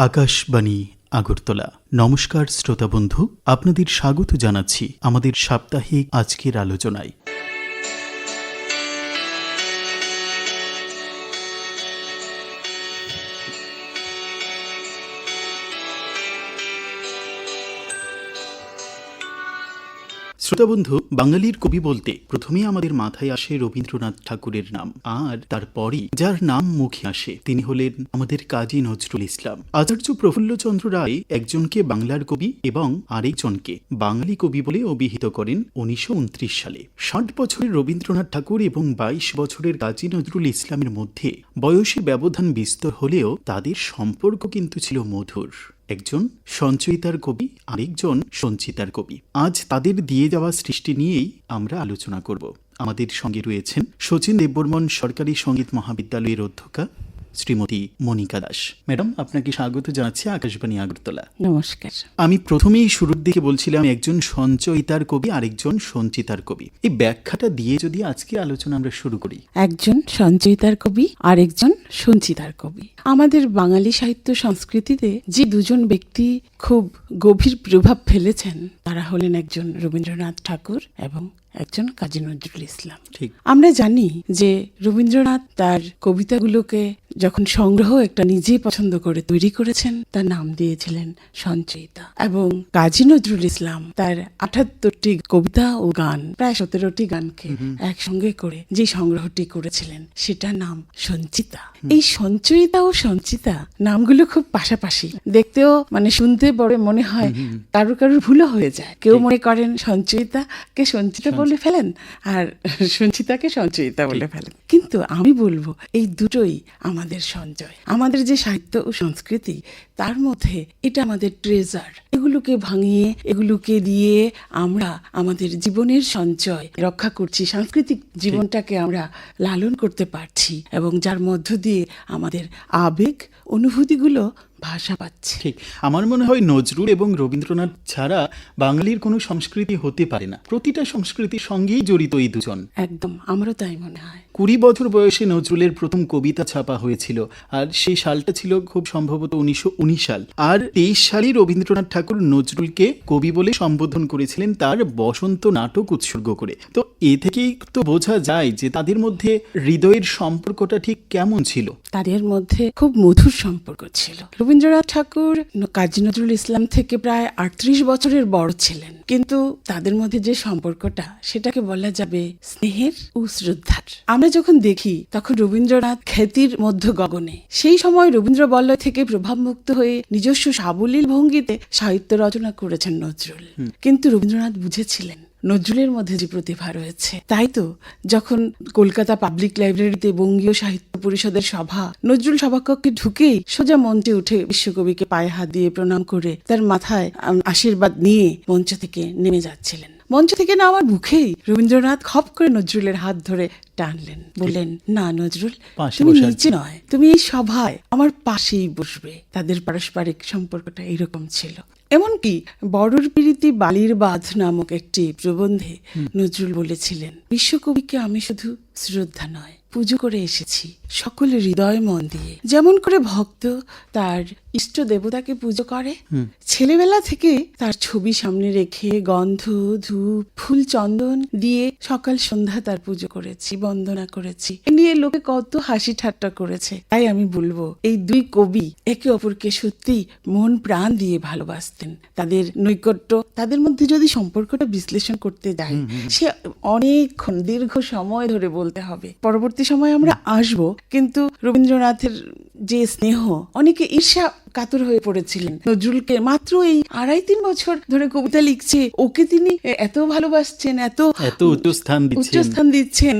আকাশবাণী আগরতলা। নমস্কার শ্রোতা বন্ধু আপনাদের স্বাগত জানাচ্ছি আমাদের সাপ্তাহিক আজকের আলোচনায়। শ্রোতা বন্ধু, বাঙালির কবি বলতে প্রথমেই আমাদের মাথায় আসে রবীন্দ্রনাথ ঠাকুরের নাম, আর তারপরই যার নাম মুখে আসে, তিনি হলেন আমাদের কাজী নজরুল ইসলাম। আচার্য প্রফুল্লচন্দ্র রায় একজনকে বাংলার কবি এবং আরেকজনকে বাঙালি কবি বলে অভিহিত করেন উনিশশো উনত্রিশ সালে। ষাট বছরের রবীন্দ্রনাথ ঠাকুর এবং বাইশ বছরের কাজী নজরুল ইসলামের মধ্যে বয়সী ব্যবধান বিস্তর হলেও তাদের সম্পর্ক কিন্তু ছিল মধুর। একজন সঞ্চয়িতার কবি, আরেকজন সঞ্চিতার কবি। আজ তাদের দিয়ে যাওয়া সৃষ্টি নিয়েই আমরা আলোচনা করব। আমাদের সঙ্গে রয়েছেন শচীন দেববর্মন সরকারি সংগীত মহাবিদ্যালয়ের অধ্যক্ষা শ্রীমতী মনিকা দাস। ম্যাডাম আপনাকে স্বাগত জানাচ্ছি আকাশবাণী আগরতলা। নমস্কার। আমি প্রথমেই শুরুর দিকে বলছিলাম একজন সঞ্চয়িতার কবি আরেকজন সঞ্চিতার কবি। এই ব্যাখ্যাটা দিয়ে যদি আজকে আলোচনা আমরা শুরু করি। একজন সঞ্চয়িতার কবি আরেকজন সঞ্চিতার কবি। আমাদের বাঙালি সাহিত্য সংস্কৃতিতে যে দুজন ব্যক্তি খুব গভীর প্রভাব ফেলেছেন তারা হলেন একজন রবীন্দ্রনাথ ঠাকুর এবং একজন কাজী নজরুল ইসলাম। ঠিক। আমরা জানি যে রবীন্দ্রনাথ তার কবিতাগুলোকে যখন সংগ্রহ একটা নিজে পছন্দ করে তৈরি করেছেন তার নাম দিয়েছিলেন সঞ্চয়িতা। এবং কাজী নজরুল ইসলাম তার আঠাত্তরটি কবিতা ও গান প্রায় সতেরোটি গানকে একসঙ্গে করে যে সংগ্রহটি করেছিলেন সেটার নাম সঞ্চিতা। এই সঞ্চয়িতা ও সঞ্চিতা নামগুলো খুব পাশাপাশি। দেখতেও মানে শুনতে বড় মনে হয় কারুর কারুর ভুলও হয়ে যায়। কেউ মনে করেন সঞ্চয়িতাকে সঞ্চিতা বলে ফেলেন আর সঞ্চিতাকে সঞ্চয়িতা বলে ফেলেন। কিন্তু আমি বলব এই দুটোই আমাদের সঞ্চয়। আমাদের যে সাহিত্য ও সংস্কৃতি তার মধ্যে এটা আমাদের ট্রেজার এগুলোকে ভাঙিয়ে এগুলোকে দিয়ে আমরা আমাদের জীবনের সঞ্চয় রক্ষা করছি সাংস্কৃতিক জীবনটাকে আমরা লালন করতে পারছি এবং যার মধ্য দিয়ে আমাদের আবেগ অনুভূতিগুলো ভাষা পাচ্ছে। ঠিক। আমার মনে হয় নজরুল এবং রবীন্দ্রনাথ ছাড়া বাঙালির কোনো সংস্কৃতি হতে পারে না। প্রতিটা সংস্কৃতির সঙ্গেই জড়িত এই দুজন। একদম আমারও তাই মনে হয়। কুড়ি বছর বয়সে নজরুলের প্রথম কবিতা ছাপা হয়েছিল আর সেই সালটা ছিল খুব সম্ভবত উনিশশো সাল। আর তেইশ সালই রবীন্দ্রনাথ ঠাকুর নজরুলকে কবি বলে সম্বোধন করেছিলেন তার বসন্ত নাটক উৎসর্গ করে। তো এ থেকেই তো বোঝা যায় যে তাদের মধ্যে হৃদয়ের সম্পর্কটা ঠিক কেমন ছিল। তাদের মধ্যে খুব মধুর সম্পর্ক ছিল। রবীন্দ্রনাথ ঠাকুর কাজী নজরুল ইসলাম থেকে প্রায় আটত্রিশ বছরের বড় ছিলেন। কিন্তু তাদের মধ্যে যে সম্পর্কটা সেটাকে বলা যাবে স্নেহের ও শ্রদ্ধার আমরা যখন দেখি তখন রবীন্দ্রনাথ খ্যাতির মধ্য গগনে। সেই সময় রবীন্দ্র বল্লয় থেকে প্রভাবমুক্ত হয়ে নিজস্ব সাবলীল ভঙ্গিতে সাহিত্য রচনা করেছেন নজরুল। কিন্তু রবীন্দ্রনাথ বুঝেছিলেন নজরুলের মধ্যে যে প্রতিভা রয়েছে। তাই তো, যখন কলকাতা পাবলিক লাইব্রেরিতে বঙ্গীয় সাহিত্য পরিষদের সভা, নজরুল সভাকক্ষে ঢুকেই সোজা মঞ্চে উঠে বিশ্বকবিকে পায়ে হাত দিয়ে প্রণাম করে তার মাথায় আশীর্বাদ নিয়ে মঞ্চ থেকে নেমে যাচ্ছিলেন। মঞ্চ থেকে না আমার মুখেই রবীন্দ্রনাথ খপ করে নজরুলের হাত ধরে টানলেন বললেন না নজরুল তুমি নিচে নয় তুমি এই সভায় আমার পাশেই বসবে। তাদের পারস্পরিক সম্পর্কটা এরকম ছিল। এমনকি বড়র পিড়িতি বালির বাঁধ নামক একটি প্রবন্ধে নজরুল বলেছিলেন বিশ্বকবিকে আমি শুধু শ্রদ্ধা নয় পুজো করে এসেছি সকলে হৃদয় মন দিয়ে। যেমন করে ভক্ত তার ইষ্ট দেবতাকে পুজো করে ছেলেবেলা থেকে তার ছবি সামনে রেখে গন্ধ ধূপ ফুল চন্দন দিয়ে সকাল সন্ধ্যা তার পুজো করেছি বন্দনা করেছি। এ নিয়ে লোকে কত হাসি ঠাট্টা করেছে। তাই আমি বলব এই দুই কবি একে অপরকে সত্যি মন প্রাণ দিয়ে ভালোবাসতেন। তাদের নৈকট্য তাদের মধ্যে যদি সম্পর্কটা বিশ্লেষণ করতে যাই সে অনেকক্ষণ দীর্ঘ সময় ধরে বলতে হবে। পরবর্তী সময় আমরা আসব কিন্তু রবীন্দ্রনাথের যে স্নেহ অনেকে ঈর্ষা কাতর হয়ে পড়েছিলেন। নজরুলকে মাত্র এই আড়াই তিন বছর ধরে কবিতা লিখছে ওকে তিনি এত ভালোবাসছেন এত এত উচ্চ স্থান দিচ্ছেন। উচ্চস্থান দিচ্ছেন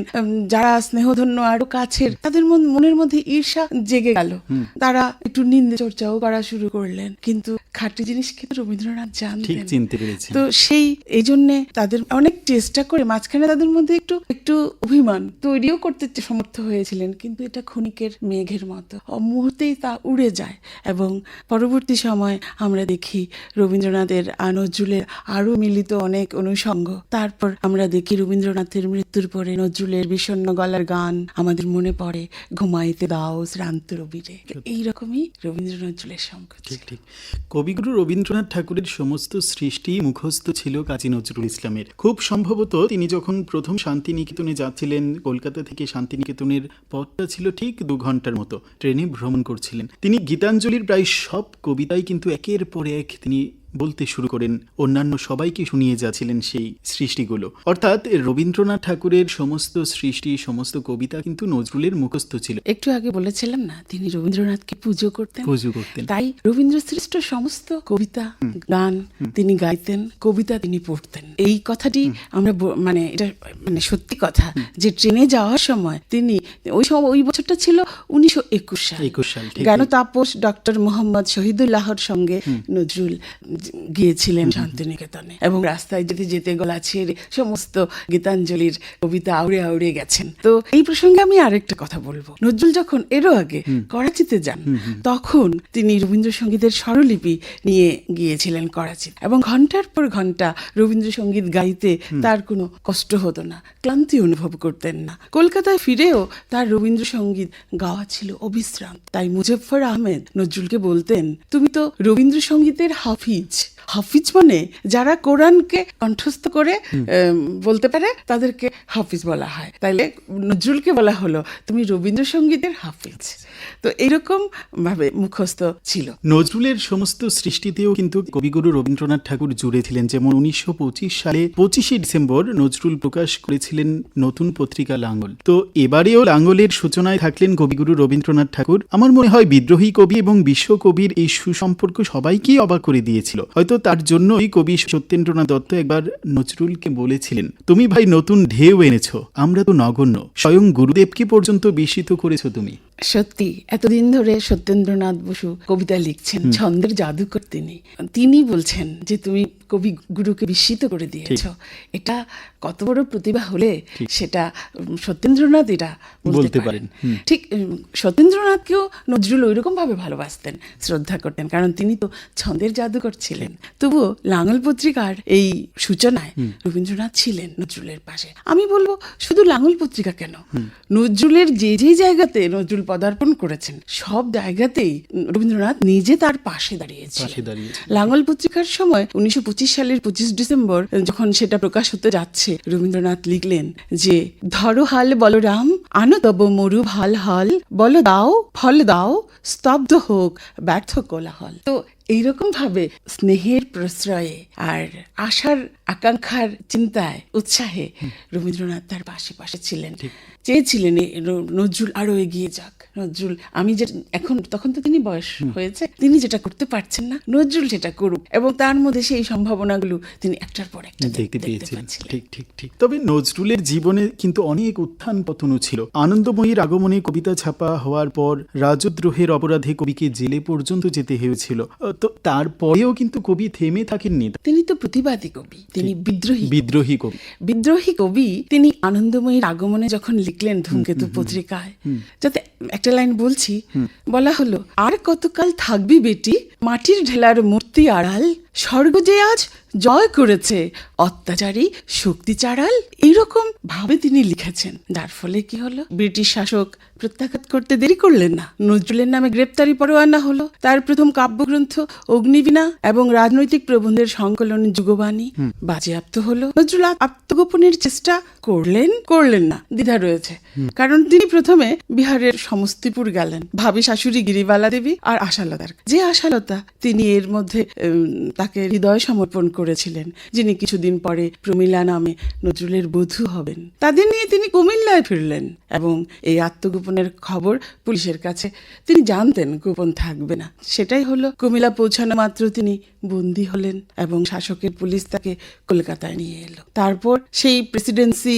যারা স্নেহধন্য আরও কাছের তাদের মনের মধ্যে ঈর্ষা জেগে গেল। তারা একটু নিন্দে চর্চাও করা শুরু করলেন কিন্তু খাঁটি জিনিস তো রবীন্দ্রনাথ ঠিক জানতেন চিনতে পেরেছি। তো সেই এই জন্যে তাদের অনেক চেষ্টা করে মাঝখানে তাদের মধ্যে একটু একটু অভিমান তৈরিও করতে সমর্থ হয়েছিলেন কিন্তু এটা ক্ষণিকের মেঘের মতো। মুহূর্তেই তা উড়ে যায় এবং পরবর্তী সময় আমরা দেখি রবীন্দ্রনাথের নজরুলের আরও মিলিত অনেক অনুষঙ্গ তারপর আমরা দেখি রবীন্দ্রনাথের মৃত্যুর পরে নজরুলের বিষণ্ণ গলার গান আমাদের মনে পড়ে ঘুমাইতে দাও শ্রান্ত রবিরে। এইরকমই রবীন্দ্র নজরুলের সঙ্গ ঠিক ঠিক। কবিগুরু রবীন্দ্রনাথ ঠাকুরের সমস্ত সৃষ্টি মুখস্থ ছিল কাজী নজরুল ইসলামের। খুব সম্ভবত তিনি যখন প্রথম শান্তিনিকেতনে যাচ্ছিলেন কলকাতা থেকে শান্তিনিকেতনের পথটা ছিল ঠিক দু ঘণ্টার মতো। ট্রেনে ভ্রমণ করছিলেন। তিনি গীতাঞ্জলির প্রায় সব কবিতাই কিন্তু একের পর এক তিনি বলতে শুরু করেন। অন্যান্য সবাইকে শুনিয়ে যাচ্ছিলেন সেই সৃষ্টিগুলো। অর্থাৎ রবীন্দ্রনাথ ঠাকুরের সমস্ত সৃষ্টি সমস্ত কবিতা কিন্তু নজরুলের মুখস্থ ছিল। একটু আগে বলেছিলাম না তিনি রবীন্দ্রনাথকে পুজো করতেন? পুজো করতেন। তাই রবীন্দ্র সৃষ্ট সমস্ত কবিতা গান তিনি গাইতেন কবিতা তিনি পড়তেন। এই কথাটি আমরা মানে এটা মানে সত্যি কথা যে ট্রেনে যাওয়ার সময় তিনি ওই সব ওই বছরটা ছিল উনিশশো একুশ সাল। 21 সাল, জ্ঞান তাপস ডক্টর মোহাম্মদ শহীদুল্লাহর সঙ্গে নজরুল গিয়েছিলেন শান্তিনিকেতনে এবং রাস্তায় যেতে যেতে গলা ছেড়ে সমস্ত গীতাঞ্জলির কবিতা আউড়ে আউড়ে গেছেন। তো এই প্রসঙ্গে আমি আরেকটা কথা বলব। নজরুল যখন এরও আগে করাচিতে যান তখন তিনি রবীন্দ্রসঙ্গীতের স্বরলিপি নিয়ে গিয়েছিলেন করাচিতে এবং ঘণ্টার পর ঘণ্টা রবীন্দ্রসঙ্গীত গাইতে তার কোনো কষ্ট হতো না ক্লান্তি অনুভব করতেন না। কলকাতায় ফিরেও তার রবীন্দ্রসঙ্গীত গাওয়া ছিল অবিশ্রাম তাই মুজফফর আহমেদ নজরুলকে বলতেন তুমি তো রবীন্দ্রসঙ্গীতের হাফিজ жить. হাফিজ মানে যারা কোরআনকে কণ্ঠস্থ করে বলতে পারে তাদেরকে হাফিজ বলা হয়। তাইলে নজরুলকে বলা হলো তুমি রবীন্দ্রসঙ্গীতের হাফিজ। তো এরকম ভাবে মুখস্থ ছিল। নজরুলের সমস্ত সৃষ্টিতেও কিন্তু কবিগুরু রবীন্দ্রনাথ ঠাকুর জুড়ে ছিলেন। যেমন উনিশশো পঁচিশ সালে পঁচিশে ডিসেম্বর নজরুল প্রকাশ করেছিলেন নতুন পত্রিকা লাঙ্গল। তো এবারেও লাঙ্গলের সূচনায় থাকলেন কবিগুরু রবীন্দ্রনাথ ঠাকুর। আমার মনে হয় বিদ্রোহী কবি এবং বিশ্বকবির এই সুসম্পর্ক সবাইকেই অবাক করে দিয়েছিল। হয়তো তার জন্যই কবি সত্যেন্দ্রনাথ দত্ত একবার নজরুলকে বলেছিলেন তুমি ভাই নতুন ঢেউ এনেছো আমরা তো নগণ্য স্বয়ং গুরুদেবকে পর্যন্ত বিস্মিত করেছ তুমি। সত্যি এতদিন ধরে সত্যেন্দ্রনাথ বসু কবিতা লিখছেন ছন্দের জাদুকর তিনি। তিনি বলছেন যে তুমি কবি গুরুকে বিস্মিত করে দিয়েছ। এটা কত বড় প্রতিভা হলে সেটা সত্যেন্দ্রনাথ এটা বলতে পারেন। ঠিক সত্যেন্দ্রনাথকেও নজরুল ওইরকম ভাবে ভালোবাসতেন শ্রদ্ধা করতেন কারণ তিনি তো ছন্দের জাদুকর ছিলেন। তবুও লাঙল পত্রিকার এই সূচনায় রবীন্দ্রনাথ ছিলেন নজরুলের পাশে। আমি বলব শুধু লাঙল পত্রিকা কেন? নজরুলের যে যে জায়গাতে নজরুল পদার্পণ করেছেন সব জায়গাতেই রবীন্দ্রনাথ নিজে তার পাশে দাঁড়িয়েছিলেন। দাঁড়িয়েছিলেন। লাঙ্গল পত্রিকার সময় উনিশশো পঁচিশ সালের পঁচিশ ডিসেম্বর যখন সেটা প্রকাশ হতে যাচ্ছে রবীন্দ্রনাথ লিখলেন যে, ধরো হাল বলরাম আনো তব মরু ভালো হল, বল দাও, ফল দাও, স্তব্ধ হোক, ব্যর্থ কোলাহল। তো এইরকম ভাবে স্নেহের প্রশ্রয়ে আর আশার আকাঙ্ক্ষার চিন্তায় উৎসাহে রবীন্দ্রনাথ তার পাশে পাশে ছিলেন চেয়েছিলেন নজরুল আরও এগিয়ে যাক। নজরুল আমি যে এখন তখন তো তিনি বয়স হয়েছে তিনি যেটা করতে পারছেন না নজরুল সেটা করুক। এবং তার মধ্যে সেই সম্ভাবনাগুলো তিনি একটার পর একটা দেখতে দেখতে পেয়েছিলেন। ঠিক ঠিক ঠিক। তবে নজরুলের জীবনে কিন্তু অনেক উত্থান পতনও ছিল। আনন্দময়ীর আগমনে কবিতা ছাপা হওয়ার পর রাজদ্রোহের অপরাধে কবিকে জেলে পর্যন্ত যেতে হয়েছিল। তো তারপরেও কিন্তু কবি থেমে থাকেননি। তিনি তো প্রতিবাদী কবি। তিনি বিদ্রোহী বিদ্রোহী কবি। বিদ্রোহী কবি তিনি আনন্দময়ীর আগমনে যখন লিখলেন ধূমকেতু পত্রিকায় যাতে একটা লাইন বলছি বলা হলো আর কতকাল থাকবি বেটি মাটির ঢেলার মূর্তি আড়াল স্বর্গ যে আজ জয় করেছে অত্যাচারী শক্তি চাড়াল এইরকম ভাবে তিনি লিখেছেন। যার ফলে কি হলো? ব্রিটিশ শাসক প্রত্যাঘাত করতে দেরি করলেন না। নজরুলের নামে গ্রেপ্তারি পরোয়ানা হলো। তার প্রথম কাব্যগ্রন্থ অগ্নিবীণা এবং রাজনৈতিক প্রবন্ধের সংকলন যুগবাণী। বাজেয়াপ্ত হলো। নজরুল আত্মগোপনের চেষ্টা করলেন করলেন না। দ্বিধা রয়েছে। কারণ তিনি প্রথমে বিহারের সমস্তিপুর গেলেন। ভাবি শাশুড়ি গিরিবালা দেবী আর আশালতার। যে আশালতা তিনি এর মধ্যে তাকে হৃদয় সমর্পণ করেছিলেন, যিনি কিছুদিন পরে প্রমীলা নামে নজরুলের বধূ হবেন। তাদের নিয়ে তিনি কুমিল্লায় ফিরলেন এবং এই আত্মগোপনের খবর পুলিশের কাছে তিনি জানতেন গোপন থাকবে না। সেটাই হলো কুমিল্লা পৌঁছানো মাত্র তিনি বন্দী হলেন এবং শাসকের পুলিশ তাকে কলকাতায় নিয়ে এলো। তারপর সেই প্রেসিডেন্সি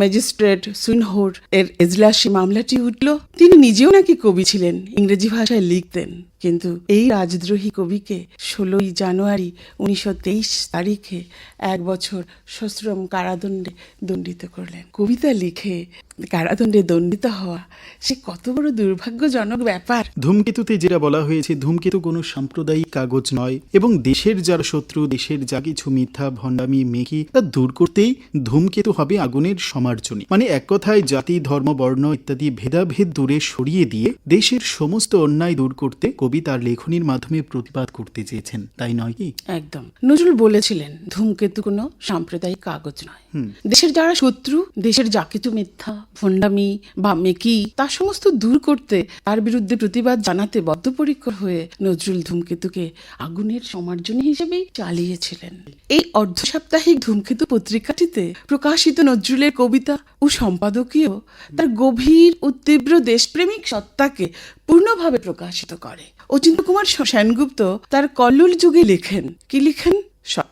ম্যাজিস্ট্রেট সুইনহোর এর এজলাসী মামলাটি উঠল। তিনি নিজেও নাকি কবি ছিলেন, ইংরেজি ভাষায় লিখতেন। কিন্তু এই রাজদ্রোহী কবিকে ষোলোই জানুয়ারি উনিশশো তেইশ তারিখে এক বছর সশ্রম কারাদণ্ডে দণ্ডিত করলেন। কবিতা লিখে কারাদণ্ডে দণ্ডিত হওয়া সে কত বড় দুর্ভাগ্যজনক ব্যাপার। ধূমকেতুতে যেটা বলা হয়েছে ধূমকেতু কোনো সাম্প্রদায়িক কাগজ নয় এবং দেশের যার শত্রু দেশের যা কিছু মিথ্যা ভণ্ডামি মেকি তা দূর করতেই ধূমকেতু হবে আগুনের সমার্জনী। মানে এক কথায় জাতি ধর্ম বর্ণ ইত্যাদি ভেদাভেদ দূরে সরিয়ে দিয়ে দেশের সমস্ত অন্যায় দূর করতে কবি তার লেখনীর মাধ্যমে প্রতিবাদ করতে চেয়েছেন তাই নয় কি? একদম। নজরুল বলেছিলেন ধূমকেতু কোনো সাম্প্রদায়িক কাগজ নয়। দেশের যারা শত্রু দেশের যা কিছু মিথ্যা ভণ্ডামি বা মেকি তা সমস্ত দূর করতে তার বিরুদ্ধে প্রতিবাদ জানাতে বদ্ধপরিকর হয়ে নজরুল ধূমকেতুকে আগুনের সমার্জনী হিসেবেই চালিয়েছিলেন। এই অর্ধ সাপ্তাহিক ধূমকেতু পত্রিকাটিতে প্রকাশিত নজরুলের কবিতা ও সম্পাদকীয় তার গভীর ও তীব্র দেশপ্রেমিক সত্তাকে পূর্ণভাবে প্রকাশিত করে। অচিন্ত কুমার সেনগুপ্ত তার কল্লোল যুগে লেখেন। কি লিখেন?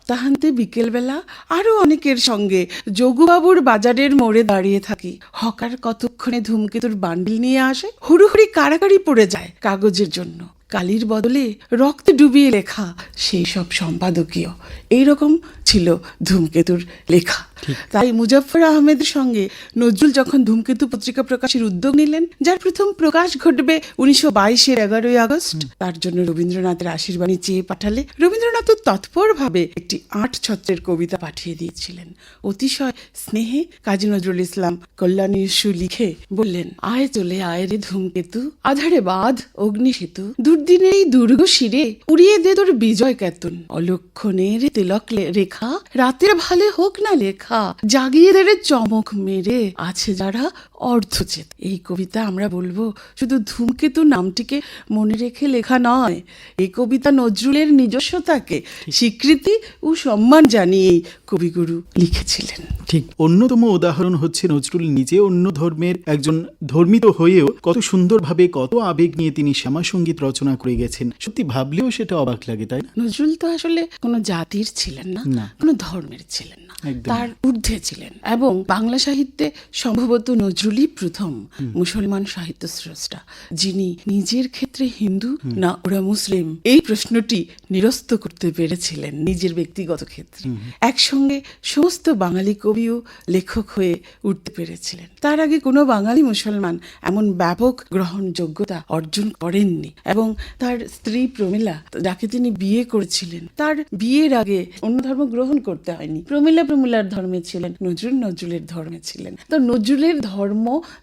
সপ্তাহান্তে বিকেলবেলা আরও অনেকের সঙ্গে যোগুবাবুর বাজারের মোড়ে দাঁড়িয়ে থাকি। হকার কতক্ষণে ধূমকেতুর বান্ডিল নিয়ে আসে, হুড়ুহুড়ি কাড়াকাড়ি পড়ে যায় কাগজের জন্য। কালির বদলে রক্তে ডুবিয়ে লেখা সেই সব সম্পাদকীয়। এইরকম ছিল ধূমকেতুর লেখা। তাই মুজফর আহমেদের সঙ্গে নজরুল যখন ধূমকেতু পত্রিকা প্রকাশের উদ্যোগ নিলেন যার প্রথম প্রকাশ ঘটবে উনিশশো বাইশের এগারোই আগস্ট তার জন্য রবীন্দ্রনাথের আশীর্বাণী চেয়ে পাঠালে রবীন্দ্রনাথ তৎপরভাবে একটি আট ছত্রের কবিতা পাঠিয়ে দিয়েছিলেন। অতিশয় স্নেহে কাজী নজরুল ইসলাম কল্যাণী ইস্যু লিখে বললেন আয় চলে আয় রে ধূমকেতু আধারে বাঁধ অগ্নি সেতু দুর্দিনে এই দুর্গ শিরে উড়িয়ে দে তোর বিজয় কেতন। অলক্ষণের তিলক রেখা, রাতের ভালে হোক না লেখা, জাগিয়ে দেবে চমক মেরে। আছে যারা অর্ধচেত। এই কবিতা আমরা বলব শুধু ধূমকেতু নামটিকে মনে রেখে লেখা নয় এই কবিতা নজরুলের নিজস্বতাকে স্বীকৃতি ও সম্মান জানিয়েই কবিগুরু লিখেছিলেন। ঠিক। অন্যতম উদাহরণ হচ্ছে নজরুল নিজে অন্য ধর্মের একজন ধর্মিত হয়েও কত সুন্দরভাবে কত আবেগ নিয়ে তিনি শ্যামা সংগীত রচনা করে গেছেন। সত্যি ভাবলেও সেটা অবাক লাগে তাই না? নজরুল তো আসলে কোনো জাতির ছিলেন না। কোনো ধর্মের ছিলেন না। তার ঊর্ধ্বে ছিলেন এবং বাংলা সাহিত্যে সম্ভবত নজরুলই প্রথম মুসলমান সাহিত্য স্রষ্টা যিনি নিজের ক্ষেত্রে হিন্দু না ওরা মুসলিম এই প্রশ্নটি নিরস্ত করতে পেরেছিলেন নিজের ব্যক্তিগত ক্ষেত্রে। একসঙ্গে সমস্ত বাঙালি কবিও লেখক হয়ে উঠতে পেরেছিলেন। তার আগে কোনো বাঙালি মুসলমান এমন ব্যাপক গ্রহণযোগ্যতা অর্জন করেননি এবং তার স্ত্রী প্রমীলা যাকে তিনি বিয়ে করেছিলেন তার বিয়ের আগে অন্য ধর্ম গ্রহণ করতে হয়নি। প্রমীলা প্রমীলার ধর্মে ছিলেন নজরুল নজরুলের ধর্মে ছিলেন। তো নজরুলের ধর্ম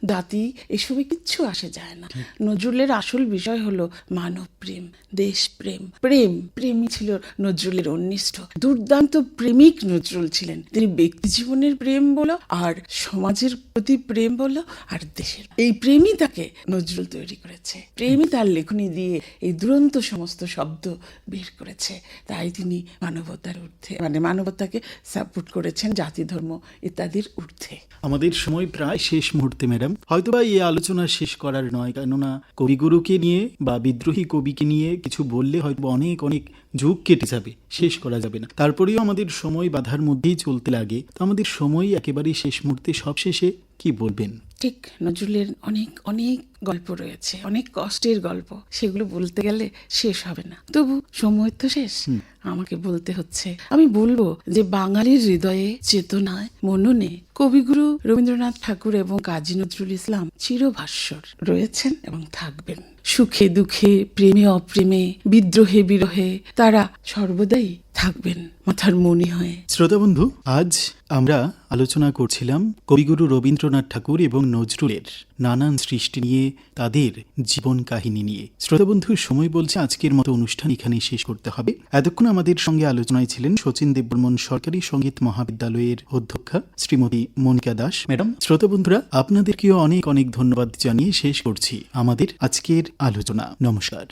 জাতি এসবে কিচ্ছু আসে যায় না। নজরুলের আসল বিষয় হলো মানব প্রেম দেশপ্রেম প্রেম। প্রেম প্রেমই ছিল নজরুলের অন্নিষ্ঠ দুর্দান্ত প্রেমিক নজরুল ছিলেন। তিনি ব্যক্তি জীবনের প্রেম বলো আর সমাজের প্রতি প্রেম বলো আর দেশের। এই প্রেমই তাকে নজরুল তৈরি করেছে। প্রেমই তার লেখনী দিয়ে এই দুরন্ত সমস্ত শব্দ বের করেছে। তাই তিনি মানবতার ঊর্ধ্বে মানে মানবতাকে সাপোর্ট করেছেন জাতি ধর্ম ইত্যাদির ঊর্ধ্বে। আমাদের সময় প্রায় শেষ মুহূর্তে ম্যাডাম। হয়তোবা এই আলোচনা শেষ করার নয়, কেননা কবিগুরুকে নিয়ে বা বিদ্রোহী কবিকে নিয়ে কিছু বললে হয়তো অনেক অনেক যুগ কেটে যাবে, শেষ করা যাবে না। তারপরেও আমাদের সময় বাধার মধ্যেই চলতে লাগে। তো আমাদের সময় একেবারেই শেষ মুহূর্তে, সবশেষে কি বলবেন? ঠিক, নজরুলের অনেক অনেক গল্প রয়েছে অনেক কষ্টের গল্প। সেগুলো বলতে গেলে শেষ হবে না। তবু সময় তো শেষ। আমাকে বলতে হচ্ছে আমি বলব যে বাঙালির হৃদয়ে চেতনায় মননে কবিগুরু রবীন্দ্রনাথ ঠাকুর এবং কাজী নজরুল ইসলাম চিরভাস্বর রয়েছেন এবং থাকবেন। সুখে দুঃখে প্রেমে অপ্রেমে বিদ্রোহে বিরহে তারা সর্বদাই থাকবেন মাথার মনি হয়ে। শ্রোতা বন্ধু আজ আমরা আলোচনা করছিলাম কবিগুরু রবীন্দ্রনাথ ঠাকুর এবং নজরুলের। নানান সৃষ্টি নিয়ে তাদের জীবন কাহিনী নিয়ে। শ্রোতা বন্ধু সময় বলছে আজকের মতো অনুষ্ঠান এখানেই শেষ করতে হবে। এতক্ষণ আমাদের সঙ্গে আলোচনায় ছিলেন শচীন দেববর্মন সরকারি সংগীত মহাবিদ্যালয়ের অধ্যক্ষা শ্রীমতী মনিকা দাস। ম্যাডাম শ্রোতা বন্ধুরা আপনাদেরকেও অনেক অনেক ধন্যবাদ জানিয়ে শেষ করছি আমাদের আজকের আলোচনা। নমস্কার।